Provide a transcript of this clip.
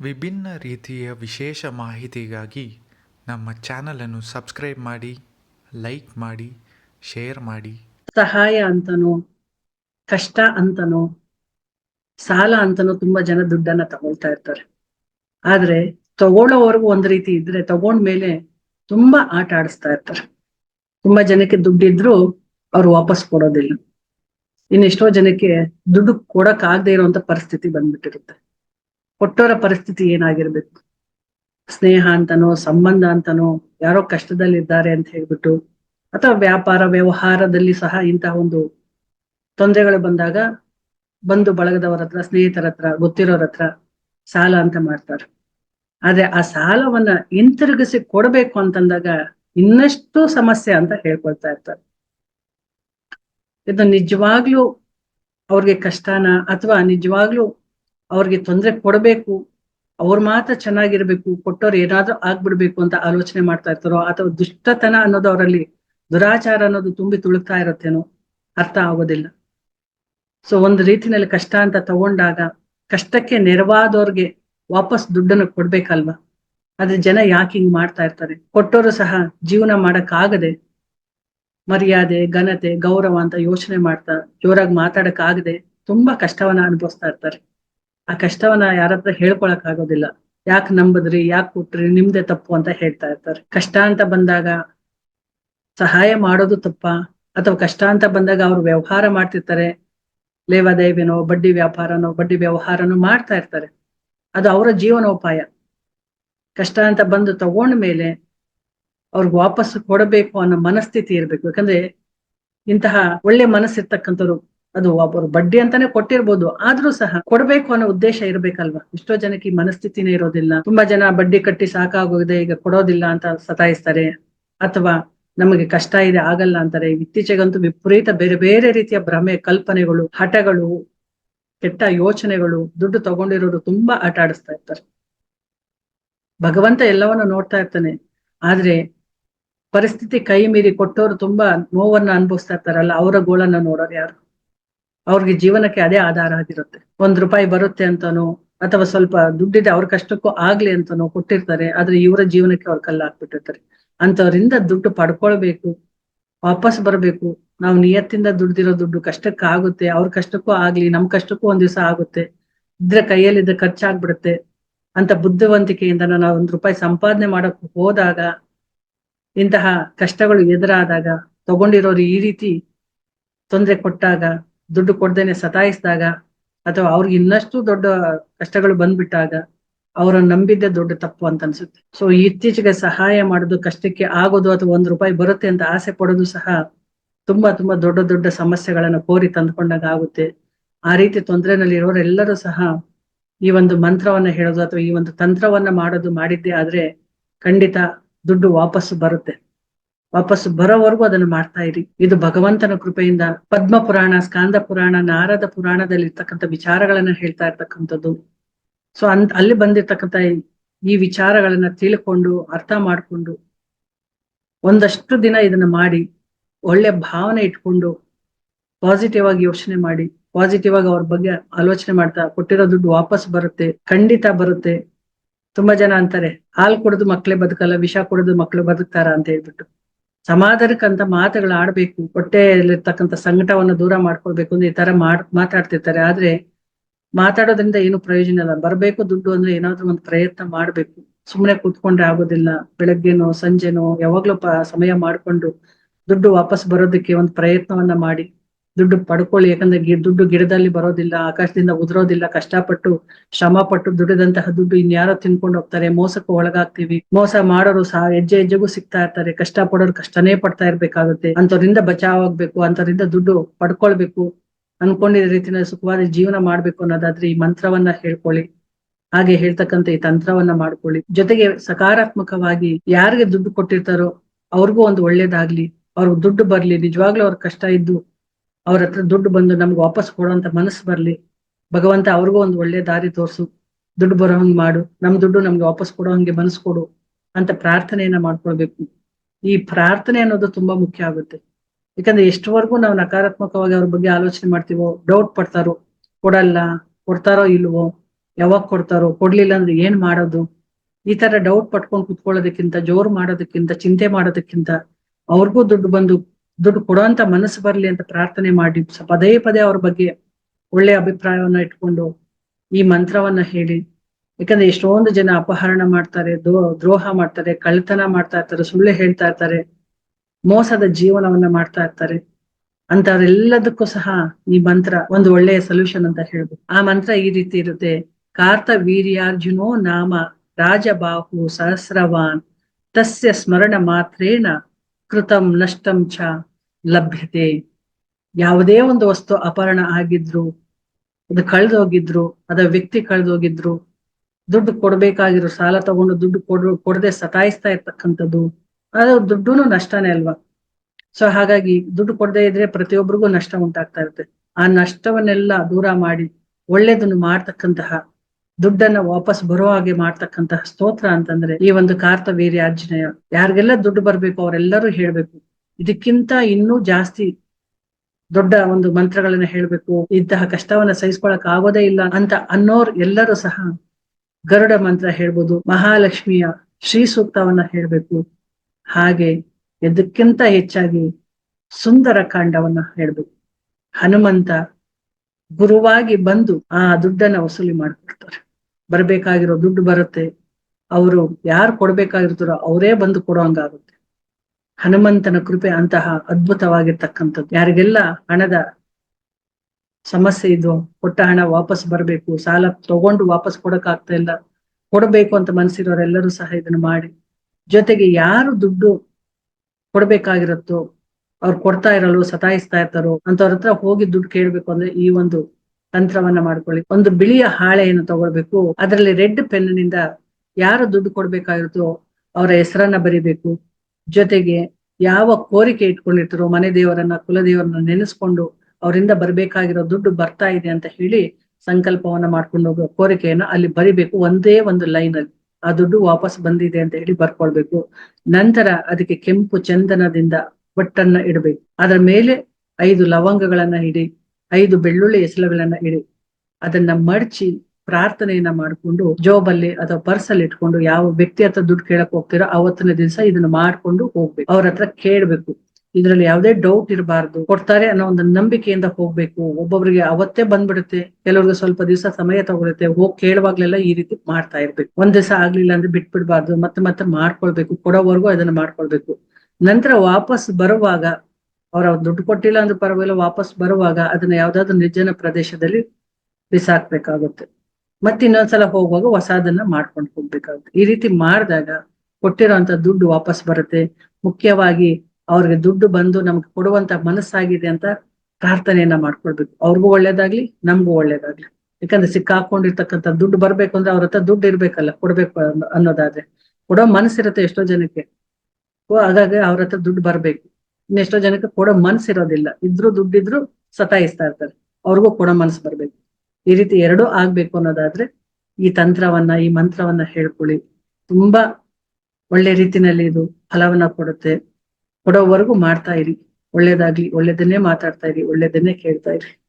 ವಿಭಿನ್ನ ರೀತಿಯ ವಿಶೇಷ ಮಾಹಿತಿಗಾಗಿ ನಮ್ಮ ಚಾನಲನ್ನು ಸಬ್ಸ್ಕ್ರೈಬ್ ಮಾಡಿ, ಲೈಕ್ ಮಾಡಿ, ಶೇರ್ ಮಾಡಿ. ಸಹಾಯ ಅಂತನೋ, ಕಷ್ಟ ಅಂತನೋ, ಸಾಲ ಅಂತನೋ ತುಂಬಾ ಜನ ದುಡ್ಡನ್ನ ತಗೊಳ್ತಾ ಇರ್ತಾರೆ. ಆದ್ರೆ ತಗೊಳ್ಳೋವರೆಗೂ ಒಂದ್ ರೀತಿ ಇದ್ರೆ ತಗೊಂಡ್ಮೇಲೆ ತುಂಬಾ ಆಟ ಆಡಿಸ್ತಾ ಇರ್ತಾರೆ. ತುಂಬಾ ಜನಕ್ಕೆ ದುಡ್ಡಿದ್ರು ಅವ್ರು ವಾಪಸ್ ಕೊಡೋದಿಲ್ಲ. ಇನ್ನೆಷ್ಟೋ ಜನಕ್ಕೆ ದುಡ್ಡು ಕೊಡಕ್ ಆಗದೆ ಇರುವಂತ ಪರಿಸ್ಥಿತಿ ಬಂದ್ಬಿಟ್ಟಿರುತ್ತೆ. ಕೊಟ್ಟೋರ ಪರಿಸ್ಥಿತಿ ಏನಾಗಿರ್ಬೇಕು? ಸ್ನೇಹ ಅಂತನೋ, ಸಂಬಂಧ ಅಂತನೋ, ಯಾರೋ ಕಷ್ಟದಲ್ಲಿದ್ದಾರೆ ಅಂತ ಹೇಳ್ಬಿಟ್ಟು, ಅಥವಾ ವ್ಯಾಪಾರ, ವ್ಯವಹಾರದಲ್ಲಿ ಸಹ ಇಂತಹ ಒಂದು ತೊಂದರೆಗಳು ಬಂದಾಗ ಬಂಧು ಬಳಗದವರ ಹತ್ರ, ಸ್ನೇಹಿತರ ಹತ್ರ, ಗೊತ್ತಿರೋರ ಹತ್ರ ಸಾಲ ಅಂತ ಮಾಡ್ತಾರೆ. ಆದ್ರೆ ಆ ಸಾಲವನ್ನ ಹಿಂತಿರುಗಿಸಿ ಕೊಡಬೇಕು ಅಂತಂದಾಗ ಇನ್ನಷ್ಟು ಸಮಸ್ಯೆ ಅಂತ ಹೇಳ್ಕೊಳ್ತಾ ಇರ್ತಾರೆ. ಇದು ನಿಜವಾಗ್ಲೂ ಅವ್ರಿಗೆ ಕಷ್ಟನ, ಅಥವಾ ನಿಜವಾಗ್ಲೂ ಅವ್ರಿಗೆ ತೊಂದರೆ ಕೊಡಬೇಕು, ಅವ್ರ ಮಾತ್ರ ಚೆನ್ನಾಗಿರ್ಬೇಕು, ಕೊಟ್ಟವ್ರು ಏನಾದ್ರೂ ಆಗ್ಬಿಡ್ಬೇಕು ಅಂತ ಆಲೋಚನೆ ಮಾಡ್ತಾ ಇರ್ತಾರೋ ಅಥವಾ ದುಷ್ಟತನ ಅನ್ನೋದು ಅವರಲ್ಲಿ, ದುರಾಚಾರ ಅನ್ನೋದು ತುಂಬಿ ತುಳುಕ್ತಾ ಇರುತ್ತೇನೋ ಅರ್ಥ ಆಗೋದಿಲ್ಲ. ಸೊ ಒಂದು ರೀತಿನಲ್ಲಿ ಕಷ್ಟ ಅಂತ ತಗೊಂಡಾಗ ಕಷ್ಟಕ್ಕೆ ನೆರವಾದವ್ರಿಗೆ ವಾಪಸ್ ದುಡ್ಡನ್ನು ಕೊಡ್ಬೇಕಲ್ವಾ? ಆದ್ರೆ ಜನ ಯಾಕೆ ಹಿಂಗ್ ಮಾಡ್ತಾ ಇರ್ತಾರೆ? ಕೊಟ್ಟವರು ಸಹ ಜೀವನ ಮಾಡಕ್ಕಾಗದೆ ಮರ್ಯಾದೆ, ಘನತೆ, ಗೌರವ ಅಂತ ಯೋಚನೆ ಮಾಡ್ತಾ ಜೋರಾಗಿ ಮಾತಾಡಕ್ಕಾಗದೆ ತುಂಬಾ ಕಷ್ಟವನ್ನ ಅನುಭವಿಸ್ತಾ ಇರ್ತಾರೆ. ಆ ಕಷ್ಟವನ್ನ ಯಾರತ್ರ ಹೇಳ್ಕೊಳಕ್ ಆಗೋದಿಲ್ಲ. ಯಾಕೆ ನಂಬದ್ರಿ, ಯಾಕೆ ಕೊಟ್ರಿ, ನಿಮ್ದೆ ತಪ್ಪು ಅಂತ ಹೇಳ್ತಾ ಇರ್ತಾರೆ. ಕಷ್ಟ ಅಂತ ಬಂದಾಗ ಸಹಾಯ ಮಾಡೋದು ತಪ್ಪ, ಅಥವಾ ಕಷ್ಟ ಅಂತ ಬಂದಾಗ ಅವ್ರು ವ್ಯವಹಾರ ಮಾಡ್ತಿರ್ತಾರೆ. ಲೇವಾದೇವಿನೋ, ಬಡ್ಡಿ ವ್ಯಾಪಾರನೋ, ಬಡ್ಡಿ ವ್ಯವಹಾರನೋ ಮಾಡ್ತಾ ಇರ್ತಾರೆ. ಅದು ಅವರ ಜೀವನೋಪಾಯ. ಕಷ್ಟ ಅಂತ ಬಂದು ತಗೊಂಡ ಮೇಲೆ ಅವ್ರಿಗೆ ವಾಪಸ್ ಕೊಡಬೇಕು ಅನ್ನೋ ಮನಸ್ಥಿತಿ ಇರ್ಬೇಕು. ಯಾಕಂದ್ರೆ ಇಂತಹ ಒಳ್ಳೆ ಮನಸ್ಸಿರ್ತಕ್ಕಂಥವ್ರು ಅದು ಒಬ್ಬರು ಬಡ್ಡಿ ಅಂತಾನೆ ಕೊಟ್ಟಿರ್ಬೋದು, ಆದ್ರೂ ಸಹ ಕೊಡ್ಬೇಕು ಅನ್ನೋ ಉದ್ದೇಶ ಇರ್ಬೇಕಲ್ವಾ? ಎಷ್ಟೋ ಜನಕ್ಕೆ ಈ ಮನಸ್ಥಿತಿನೇ ಇರೋದಿಲ್ಲ. ತುಂಬಾ ಜನ ಬಡ್ಡಿ ಕಟ್ಟಿ ಸಾಕಾಗೋಗಿದೆ, ಈಗ ಕೊಡೋದಿಲ್ಲ ಅಂತ ಸತಾಯಿಸ್ತಾರೆ. ಅಥವಾ ನಮಗೆ ಕಷ್ಟ ಇದೆ, ಆಗಲ್ಲ ಅಂತಾರೆ. ಇತ್ತೀಚೆಗಂತೂ ವಿಪರೀತ ಬೇರೆ ಬೇರೆ ರೀತಿಯ ಭ್ರಮೆ, ಕಲ್ಪನೆಗಳು, ಹಠಗಳು, ಕೆಟ್ಟ ಯೋಚನೆಗಳು, ದುಡ್ಡು ತಗೊಂಡಿರೋರು ತುಂಬಾ ಆಟ ಆಡಿಸ್ತಾ ಇರ್ತಾರೆ. ಭಗವಂತ ಎಲ್ಲವನ್ನು ನೋಡ್ತಾ ಇರ್ತಾನೆ. ಆದ್ರೆ ಪರಿಸ್ಥಿತಿ ಕೈ ಮೀರಿ ಕೊಟ್ಟವರು ತುಂಬಾ ನೋವನ್ನ ಅನುಭವಿಸ್ತಾ ಇರ್ತಾರಲ್ಲ, ಅವರ ಗೋಳನ್ನ ನೋಡೋರು ಯಾರು? ಅವ್ರಿಗೆ ಜೀವನಕ್ಕೆ ಅದೇ ಆಧಾರ ಆಗಿರುತ್ತೆ. ಒಂದ್ ರೂಪಾಯಿ ಬರುತ್ತೆ ಅಂತನೋ, ಅಥವಾ ಸ್ವಲ್ಪ ದುಡ್ಡಿದೆ ಅವ್ರ ಕಷ್ಟಕ್ಕೂ ಆಗ್ಲಿ ಅಂತನೋ ಕೊಟ್ಟಿರ್ತಾರೆ, ಆದ್ರೆ ಇವರ ಜೀವನಕ್ಕೆ ಅವ್ರ ಕಲ್ಲು ಹಾಕ್ಬಿಟ್ಟಿರ್ತಾರೆ ಅಂತವರಿಂದ ದುಡ್ಡು ಪಡ್ಕೊಳ್ಬೇಕು, ವಾಪಸ್ ಬರ್ಬೇಕು. ನಾವು ನಿಯತ್ತಿಂದ ದುಡ್ದಿರೋ ದುಡ್ಡು ಕಷ್ಟಕ್ಕೆ ಆಗುತ್ತೆ ಅವ್ರ ಕಷ್ಟಕ್ಕೂ ಆಗ್ಲಿ, ನಮ್ ಕಷ್ಟಕ್ಕೂ ಒಂದ್ ದಿವಸ ಆಗುತ್ತೆ. ಇದ್ರೆ ಕೈಯಲ್ಲಿದ್ದ ಖರ್ಚಾಗ್ಬಿಡುತ್ತೆ. ಅಂತ ಬುದ್ಧಿವಂತಿಕೆಯಿಂದ ನಾವು ಒಂದ್ ರೂಪಾಯಿ ಸಂಪಾದನೆ ಮಾಡಕ್ ಹೋದಾಗ, ಇಂತಹ ಕಷ್ಟಗಳು ಎದುರಾದಾಗ, ತಗೊಂಡಿರೋರು ಈ ರೀತಿ ತೊಂದರೆ ಕೊಟ್ಟಾಗ ದುಡ್ಡು ಕೊಡ್ದೇನೆ ಸತಾಯಿಸಿದಾಗ ಅಥವಾ ಅವ್ರಿಗೆ ಇನ್ನಷ್ಟು ದೊಡ್ಡ ಕಷ್ಟಗಳು ಬಂದ್ಬಿಟ್ಟಾಗ ಅವರನ್ನು ನಂಬಿದ್ದೆ ದೊಡ್ಡ ತಪ್ಪು ಅಂತ ಅನ್ಸುತ್ತೆ. ಸೊ ಇತ್ತೀಚೆಗೆ ಸಹಾಯ ಮಾಡೋದು ಕಷ್ಟಕ್ಕೆ ಆಗೋದು ಅಥವಾ ಒಂದ್ ರೂಪಾಯಿ ಬರುತ್ತೆ ಅಂತ ಆಸೆ ಪಡೋದು ಸಹ ತುಂಬಾ ತುಂಬಾ ದೊಡ್ಡ ದೊಡ್ಡ ಸಮಸ್ಯೆಗಳನ್ನು ಕೋರಿ ತಂದ್ಕೊಂಡಾಗ ಆಗುತ್ತೆ. ಆ ರೀತಿ ತೊಂದರೆನಲ್ಲಿ ಇರೋರೆಲ್ಲರೂ ಸಹ ಈ ಒಂದು ಮಂತ್ರವನ್ನ ಹೇಳೋದು ಅಥವಾ ಈ ಒಂದು ತಂತ್ರವನ್ನ ಮಾಡೋದು ಮಾಡಿದ್ದೆ ಆದ್ರೆ ಖಂಡಿತ ದುಡ್ಡು ವಾಪಸ್ ಬರುತ್ತೆ. ವಾಪಸ್ ಬರೋವರೆಗೂ ಅದನ್ನು ಮಾಡ್ತಾ ಇರಿ. ಇದು ಭಗವಂತನ ಕೃಪೆಯಿಂದ ಪದ್ಮ ಪುರಾಣ, ಸ್ಕಾಂದ ಪುರಾಣ, ನಾರದ ಪುರಾಣದಲ್ಲಿ ಇರ್ತಕ್ಕಂಥ ವಿಚಾರಗಳನ್ನ ಹೇಳ್ತಾ ಇರ್ತಕ್ಕಂಥದ್ದು. ಸೊ ಅನ್, ಅಲ್ಲಿ ಬಂದಿರ್ತಕ್ಕಂಥ ಈ ವಿಚಾರಗಳನ್ನ ತಿಳ್ಕೊಂಡು, ಅರ್ಥ ಮಾಡ್ಕೊಂಡು, ಒಂದಷ್ಟು ದಿನ ಇದನ್ನ ಮಾಡಿ, ಒಳ್ಳೆ ಭಾವನೆ ಇಟ್ಕೊಂಡು ಪಾಸಿಟಿವ್ ಆಗಿ ಯೋಚನೆ ಮಾಡಿ ಪಾಸಿಟಿವ್ ಆಗಿ ಅವ್ರ ಬಗ್ಗೆ ಆಲೋಚನೆ ಮಾಡ್ತಾ, ಕೊಟ್ಟಿರೋ ದುಡ್ಡು ವಾಪಸ್ ಬರುತ್ತೆ, ಖಂಡಿತ ಬರುತ್ತೆ. ತುಂಬಾ ಜನ ಅಂತಾರೆ, ಹಾಲು ಕುಡಿದು ಮಕ್ಳೇ ಬದುಕಲ್ಲ, ವಿಷ ಕುಡಿದು ಮಕ್ಳು ಬದುಕ್ತಾರ ಅಂತ ಹೇಳ್ಬಿಟ್ಟು. ಸಮಾಧಾನಕ್ಕಂತ ಮಾತುಗಳು ಆಡ್ಬೇಕು, ಹೊಟ್ಟೆಯಲ್ಲಿರ್ತಕ್ಕಂಥ ಸಂಕಟವನ್ನು ದೂರ ಮಾಡ್ಕೊಳ್ಬೇಕು ಅಂದ್ರೆ ಈ ತರ ಮಾಡ್, ಮಾತಾಡ್ತಿರ್ತಾರೆ. ಆದ್ರೆ ಮಾತಾಡೋದ್ರಿಂದ ಏನು ಪ್ರಯೋಜನ ಇಲ್ಲ. ಬರ್ಬೇಕು ದುಡ್ಡು ಅಂದ್ರೆ ಏನಾದ್ರೂ ಒಂದು ಪ್ರಯತ್ನ ಮಾಡ್ಬೇಕು. ಸುಮ್ಮನೆ ಕೂತ್ಕೊಂಡ್ರೆ ಆಗೋದಿಲ್ಲ. ಬೆಳಗ್ಗೆನೋ, ಸಂಜೆನೋ, ಯಾವಾಗ್ಲೂ ಸಮಯ ಮಾಡ್ಕೊಂಡು ದುಡ್ಡು ವಾಪಸ್ ಬರೋದಕ್ಕೆ ಒಂದು ಪ್ರಯತ್ನವನ್ನ ಮಾಡಿ. ದುಡ್ಡು ಪಡ್ಕೊಳ್ಳಿ, ಯಾಕಂದ್ರೆ ಗಿ, ದುಡ್ಡು ಗಿಡದಲ್ಲಿ ಬರೋದಿಲ್ಲ, ಆಕಾಶದಿಂದ ಉದುರೋದಿಲ್ಲ, ಕಷ್ಟಪಟ್ಟು ಶ್ರಮ ಪಟ್ಟು ದುಡಿದಂತಹ ದುಡ್ಡು ಇನ್ಯಾರೋ ತಿನ್ಕೊಂಡು ಹೋಗ್ತಾರೆ, ಮೋಸಕ್ಕೆ ಒಳಗಾಗ್ತೀವಿ. ಮೋಸ ಮಾಡೋರು ಸಹ ಹೆಜ್ಜೆ ಹೆಜ್ಜೆಗೂ ಸಿಗ್ತಾ ಇರ್ತಾರೆ, ಕಷ್ಟ ಪಡೋರು ಕಷ್ಟನೇ ಪಡ್ತಾ ಇರ್ಬೇಕಾಗುತ್ತೆ. ಅಂತವ್ರಿಂದ ಬಚಾವ್ ಆಗ್ಬೇಕು ಅಂತವರಿಂದ ದುಡ್ಡು ಪಡ್ಕೊಳ್ಬೇಕು ಅನ್ಕೊಂಡಿದ ರೀತಿನ ಸುಖವಾದ ಜೀವನ ಮಾಡ್ಬೇಕು ಅನ್ನೋದಾದ್ರೆ ಈ ಮಂತ್ರವನ್ನ ಹೇಳ್ಕೊಳ್ಳಿ. ಹಾಗೆ ಹೇಳ್ತಕ್ಕಂತ ಈ ತಂತ್ರವನ್ನ ಮಾಡ್ಕೊಳ್ಳಿ. ಜೊತೆಗೆ ಸಕಾರಾತ್ಮಕವಾಗಿ ಯಾರಿಗೆ ದುಡ್ಡು ಕೊಟ್ಟಿರ್ತಾರೋ ಅವ್ರಿಗೂ ಒಂದು ಒಳ್ಳೇದಾಗ್ಲಿ. ಅವ್ರಿಗೆ ದುಡ್ಡು ಬರ್ಲಿ, ನಿಜವಾಗ್ಲೂ ಅವ್ರ ಕಷ್ಟ ಇದ್ದು ಅವ್ರ ಹತ್ರ ದುಡ್ಡು ಬಂದು ನಮ್ಗೆ ವಾಪಸ್ ಅಂತ ಮನಸ್ಸು ಬರ್ಲಿ. ಭಗವಂತ ಅವ್ರಿಗೂ ಒಂದು ಒಳ್ಳೆ ದಾರಿ ತೋರಿಸು. ದುಡ್ಡು ಬರೋ ಹಂಗ್ ಮಾಡು. ನಮ್ ದುಡ್ಡು ನಮ್ಗೆ ವಾಪಸ್ ಕೊಡೋ ಹಂಗೆ ಮನಸ್ಸು ಕೊಡು ಅಂತ ಪ್ರಾರ್ಥನೆಯನ್ನ ಮಾಡ್ಕೊಳ್ಬೇಕು. ಈ ಪ್ರಾರ್ಥನೆ ಅನ್ನೋದು ತುಂಬಾ ಮುಖ್ಯ ಆಗುತ್ತೆ. ಯಾಕಂದ್ರೆ ಎಷ್ಟುವರೆಗೂ ನಾವು ನಕಾರಾತ್ಮಕವಾಗಿ ಅವ್ರ ಬಗ್ಗೆ ಆಲೋಚನೆ ಮಾಡ್ತೀವೋ ಡೌಟ್ ಪಡ್ತಾರೋ, ಕೊಡಲ್ಲ, ಕೊಡ್ತಾರೋ ಇಲ್ವೋ, ಯಾವಾಗ ಕೊಡ್ತಾರೋ, ಕೊಡ್ಲಿಲ್ಲ ಅಂದ್ರೆ ಏನ್ ಮಾಡೋದು? ಈ ತರ ಡೌಟ್ ಪಟ್ಕೊಂಡು ಕುತ್ಕೊಳ್ಳೋದಕ್ಕಿಂತ, ಜೋರು ಮಾಡೋದಕ್ಕಿಂತ, ಚಿಂತೆ ಮಾಡೋದಕ್ಕಿಂತ ಅವ್ರಿಗೂ ದುಡ್ಡು ಬಂದು ದುಡ್ಡು ಕೊಡುವಂತ ಮನಸ್ಸು ಬರ್ಲಿ ಅಂತ ಪ್ರಾರ್ಥನೆ ಮಾಡಿ ಪದೇ ಪದೇ ಅವ್ರ ಬಗ್ಗೆ ಒಳ್ಳೆ ಅಭಿಪ್ರಾಯವನ್ನ ಇಟ್ಕೊಂಡು ಈ ಮಂತ್ರವನ್ನ ಹೇಳಿ. ಯಾಕಂದ್ರೆ ಎಷ್ಟೊಂದು ಜನ ಅಪಹರಣ ಮಾಡ್ತಾರೆ ದ್ರೋ- ದ್ರೋಹ ಮಾಡ್ತಾರೆ, ಕಳ್ಳತನ ಮಾಡ್ತಾ ಇರ್ತಾರೆ, ಸುಳ್ಳು ಹೇಳ್ತಾ ಇರ್ತಾರೆ, ಮೋಸದ ಜೀವನವನ್ನ ಮಾಡ್ತಾ ಇರ್ತಾರೆ. ಅಂತವರೆಲ್ಲದಕ್ಕೂ ಸಹ ಈ ಮಂತ್ರ ಒಂದು ಒಳ್ಳೆಯ ಸೊಲ್ಯೂಷನ್ ಅಂತ ಹೇಳ್ಬೋದು. ಆ ಮಂತ್ರ ಈ ರೀತಿ ಇರುತ್ತೆ. ಕಾರ್ತ ವೀರ್ಯಾರ್ಜುನೋ ನಾಮ ರಾಜಬಾಹು ಸಹಸ್ರವಾನ್, ತಸ್ಯ ಸ್ಮರಣ ಮಾತ್ರೇಣ ಕೃತಂ ನಷ್ಟಂ ಚ. ಲಭ್ಯತೆ. ಯಾವುದೇ ಒಂದು ವಸ್ತು ಅಪಹರಣ ಆಗಿದ್ರು, ಅದು ಕಳ್ದೋಗಿದ್ರು, ಅದ ವ್ಯಕ್ತಿ ಕಳೆದೋಗಿದ್ರು, ದುಡ್ಡು ಕೊಡ್ಬೇಕಾಗಿರೋ ಸಾಲ ತಗೊಂಡು ದುಡ್ಡು ಕೊಡ್ ಕೊಡದೆ ಸತಾಯಿಸ್ತಾ ಇರ್ತಕ್ಕಂಥದ್ದು, ಅದು ದುಡ್ಡುನು ನಷ್ಟನೇ ಅಲ್ವಾ? ಸೊ ಹಾಗಾಗಿ ದುಡ್ಡು ಕೊಡದೆ ಇದ್ರೆ ಪ್ರತಿಯೊಬ್ಬರಿಗೂ ನಷ್ಟ ಉಂಟಾಗ್ತಾ ಇರುತ್ತೆ. ಆ ನಷ್ಟವನ್ನೆಲ್ಲ ದೂರ ಮಾಡಿ ಒಳ್ಳೇದನ್ನು ಮಾಡ್ತಕ್ಕಂತಹ, ದುಡ್ಡನ್ನ ವಾಪಸ್ ಬರೋ ಹಾಗೆ ಮಾಡ್ತಕ್ಕಂತಹ ಸ್ತೋತ್ರ ಅಂತಂದ್ರೆ ಈ ಒಂದು ಕಾರ್ತವೀರ್ಯ ವೀರ್ಯಾರ್ಜುನಯ. ಯಾರಿಗೆಲ್ಲ ದುಡ್ಡು ಬರ್ಬೇಕು ಅವರೆಲ್ಲರೂ ಹೇಳ್ಬೇಕು. ಇದಕ್ಕಿಂತ ಇನ್ನೂ ಜಾಸ್ತಿ ದೊಡ್ಡ ಒಂದು ಮಂತ್ರಗಳನ್ನ ಹೇಳ್ಬೇಕು, ಇಂತಹ ಕಷ್ಟವನ್ನ ಸಹಿಸ್ಕೊಳಕ್ ಆಗೋದೇ ಇಲ್ಲ ಅಂತ ಅನ್ನೋರ್ ಎಲ್ಲರೂ ಸಹ ಗರುಡ ಮಂತ್ರ ಹೇಳ್ಬೋದು, ಮಹಾಲಕ್ಷ್ಮಿಯ ಶ್ರೀ ಸೂಕ್ತವನ್ನ ಹೇಳ್ಬೇಕು. ಹಾಗೆ ಇದಕ್ಕಿಂತ ಹೆಚ್ಚಾಗಿ ಸುಂದರ ಕಾಂಡವನ್ನ ಹೇಳ್ಬೇಕು. ಹನುಮಂತ ಗುರುವಾಗಿ ಬಂದು ಆ ದುಡ್ಡನ್ನ ವಸೂಲಿ ಮಾಡ್ಕೊಡ್ತಾರೆ. ಬರ್ಬೇಕಾಗಿರೋ ದುಡ್ಡು ಬರುತ್ತೆ, ಅವರು ಯಾರು ಕೊಡ್ಬೇಕಾಗಿರ್ತಾರೋ ಅವರೇ ಬಂದು ಕೊಡೋ ಹಂಗಾಗುತ್ತೆ. ಹನುಮಂತನ ಕೃಪೆ ಅಂತಹ ಅದ್ಭುತವಾಗಿರ್ತಕ್ಕಂಥದ್ದು. ಯಾರಿಗೆಲ್ಲ ಹಣದ ಸಮಸ್ಯೆ ಇದು ಕೊಟ್ಟ ಹಣ ವಾಪಸ್ ಬರಬೇಕು, ಸಾಲ ತಗೊಂಡು ವಾಪಸ್ ಕೊಡಕ್ ಆಗ್ತಾ ಇಲ್ಲ, ಕೊಡಬೇಕು ಅಂತ ಮನಸ್ಸಿರೋರೆಲ್ಲರೂ ಸಹ ಇದನ್ನ ಮಾಡಿ. ಜೊತೆಗೆ ಯಾರು ದುಡ್ಡು ಕೊಡಬೇಕಾಗಿರುತ್ತೋ, ಅವ್ರು ಕೊಡ್ತಾ ಇರಲು ಸತಾಯಿಸ್ತಾ ಇರ್ತಾರೋ ಅಂತವ್ರ ಹತ್ರ ಹೋಗಿ ದುಡ್ಡು ಕೇಳ್ಬೇಕು ಅಂದ್ರೆ ಈ ಒಂದು ತಂತ್ರವನ್ನ ಮಾಡ್ಕೊಳ್ಳಿ. ಒಂದು ಬಿಳಿಯ ಹಾಳೆಯನ್ನು ತಗೊಳ್ಬೇಕು. ಅದರಲ್ಲಿ ರೆಡ್ ಪೆನ್ನಿನಿಂದ ಯಾರು ದುಡ್ಡು ಕೊಡ್ಬೇಕಾಗಿರುತ್ತೋ, ಅವರ ಹೆಸರನ್ನ ಬರಿಬೇಕು. ಜೊತೆಗೆ ಯಾವ ಕೋರಿಕೆ ಇಟ್ಕೊಂಡಿರ್ತಾರೋ ಮನೆ ದೇವರನ್ನ ಕುಲದೇವರನ್ನ ನೆನೆಸ್ಕೊಂಡು ಅವರಿಂದ ಬರ್ಬೇಕಾಗಿರೋ ದುಡ್ಡು ಬರ್ತಾ ಇದೆ ಅಂತ ಹೇಳಿ ಸಂಕಲ್ಪವನ್ನ ಮಾಡ್ಕೊಂಡು ಹೋಗೋ ಕೋರಿಕೆಯನ್ನ ಅಲ್ಲಿ ಬರಿಬೇಕು, ಒಂದೇ ಒಂದು ಲೈನ್ ಅಲ್ಲಿ. ಆ ದುಡ್ಡು ವಾಪಸ್ ಬಂದಿದೆ ಅಂತ ಹೇಳಿ ಬರ್ಕೊಳ್ಬೇಕು. ನಂತರ ಅದಕ್ಕೆ ಕೆಂಪು ಚಂದನದಿಂದ ಬಟ್ಟನ್ನ ಇಡಬೇಕು. ಅದರ ಮೇಲೆ ಐದು ಲವಂಗಗಳನ್ನ ಇಡಿ, ಐದು ಬೆಳ್ಳುಳ್ಳಿ ಎಸಲುಗಳನ್ನ ಇಡಿ. ಅದನ್ನ ಮಡಚಿ ಪ್ರಾರ್ಥನೆಯನ್ನ ಮಾಡಿಕೊಂಡು ಜೋಬಲ್ಲಿ ಅಥವಾ ಪರ್ಸ್ ಅಲ್ಲಿ ಇಟ್ಕೊಂಡು ಯಾವ ವ್ಯಕ್ತಿ ಹತ್ರ ದುಡ್ಡು ಕೇಳಕ್ ಹೋಗ್ತೀರೋ ಅವತ್ತಿನ ದಿವಸ ಇದನ್ನ ಮಾಡ್ಕೊಂಡು ಹೋಗ್ಬೇಕು. ಅವ್ರ ಹತ್ರ ಕೇಳ್ಬೇಕು. ಇದ್ರಲ್ಲಿ ಯಾವ್ದೇ ಡೌಟ್ ಇರಬಾರ್ದು. ಕೊಡ್ತಾರೆ ಅನ್ನೋ ಒಂದು ನಂಬಿಕೆಯಿಂದ ಹೋಗ್ಬೇಕು. ಒಬ್ಬೊಬ್ರಿಗೆ ಅವತ್ತೇ ಬಂದ್ಬಿಡುತ್ತೆ. ಕೆಲವ್ರಿಗೆ ಸ್ವಲ್ಪ ದಿವಸ ಸಮಯ ತಗೊಳುತ್ತೆ. ಹೋಗ್ ಕೇಳುವಾಗ್ಲೆಲ್ಲ ಈ ರೀತಿ ಮಾಡ್ತಾ ಇರ್ಬೇಕು. ಒಂದ್ ದಿವಸ ಆಗ್ಲಿಲ್ಲ ಅಂದ್ರೆ ಬಿಟ್ಬಿಡ್ಬಾರ್ದು. ಮತ್ತೆ ಮತ್ತೆ ಮಾಡ್ಕೊಳ್ಬೇಕು. ಕೊಡೋವರೆಗೂ ಅದನ್ನ ಮಾಡ್ಕೊಳ್ಬೇಕು. ನಂತರ ವಾಪಸ್ ಬರುವಾಗ ಅವ್ರ ದುಡ್ಡು ಕೊಟ್ಟಿಲ್ಲ ಅಂದ್ರೆ ಪರವಾಗಿಲ್ಲ. ವಾಪಸ್ ಬರುವಾಗ ಅದನ್ನ ಯಾವ್ದಾದ್ರು ನಿರ್ಜನ ಪ್ರದೇಶದಲ್ಲಿ ಬಿಸಾಕ್ಬೇಕಾಗುತ್ತೆ. ಮತ್ತೆ ಇನ್ನೊಂದ್ಸಲ ಹೋಗುವಾಗ ಹೊಸದನ್ನ ಮಾಡ್ಕೊಂಡು ಹೋಗ್ಬೇಕಾಗುತ್ತೆ. ಈ ರೀತಿ ಮಾಡಿದಾಗ ಕೊಟ್ಟಿರೋಂತ ದುಡ್ಡು ವಾಪಸ್ ಬರುತ್ತೆ. ಮುಖ್ಯವಾಗಿ ಅವ್ರಿಗೆ ದುಡ್ಡು ಬಂದು ನಮ್ಗೆ ಕೊಡುವಂತ ಮನಸ್ಸಾಗಿದೆ ಅಂತ ಪ್ರಾರ್ಥನೆಯನ್ನ ಮಾಡ್ಕೊಳ್ಬೇಕು. ಅವ್ರಿಗೂ ಒಳ್ಳೇದಾಗ್ಲಿ, ನಮ್ಗೂ ಒಳ್ಳೇದಾಗ್ಲಿ. ಯಾಕಂದ್ರೆ ಸಿಕ್ಕಾಕೊಂಡಿರ್ತಕ್ಕಂಥ ದುಡ್ಡು ಬರ್ಬೇಕು ಅಂದ್ರೆ ಅವ್ರ ಹತ್ರ ದುಡ್ಡು ಇರ್ಬೇಕಲ್ಲ, ಕೊಡ್ಬೇಕು ಅನ್ನೋ- ಅನ್ನೋದಾದ್ರೆ. ಕೊಡೋ ಮನಸ್ಸಿರುತ್ತೆ ಎಷ್ಟೋ ಜನಕ್ಕೆ. ಹಾಗಾಗಿ ಅವ್ರ ಹತ್ರ ದುಡ್ಡು ಬರ್ಬೇಕು. ಇನ್ನೆಷ್ಟೋ ಜನಕ್ಕೆ ಕೊಡೋ ಮನ್ಸಿರೋದಿಲ್ಲ ಇದ್ರು ದುಡ್ಡಿದ್ರು ಸತಾಯಿಸ್ತಾ ಇರ್ತಾರೆ. ಅವ್ರಿಗೂ ಕೊಡೋ ಮನಸ್ಸು ಬರ್ಬೇಕು. ಈ ರೀತಿ ಎರಡೂ ಆಗ್ಬೇಕು ಅನ್ನೋದಾದ್ರೆ ಈ ತಂತ್ರವನ್ನ, ಈ ಮಂತ್ರವನ್ನ ಹೇಳ್ಕೊಳ್ಳಿ. ತುಂಬಾ ಒಳ್ಳೆ ರೀತಿನಲ್ಲಿ ಇದು ಫಲವನ್ನ ಕೊಡುತ್ತೆ. ಕೊಡೋವರೆಗೂ ಮಾಡ್ತಾ ಇರಿ. ಒಳ್ಳೇದಾಗ್ಲಿ, ಒಳ್ಳೇದನ್ನೇ ಮಾತಾಡ್ತಾ ಇರಿ, ಒಳ್ಳೇದನ್ನೇ ಕೇಳ್ತಾ ಇರಿ.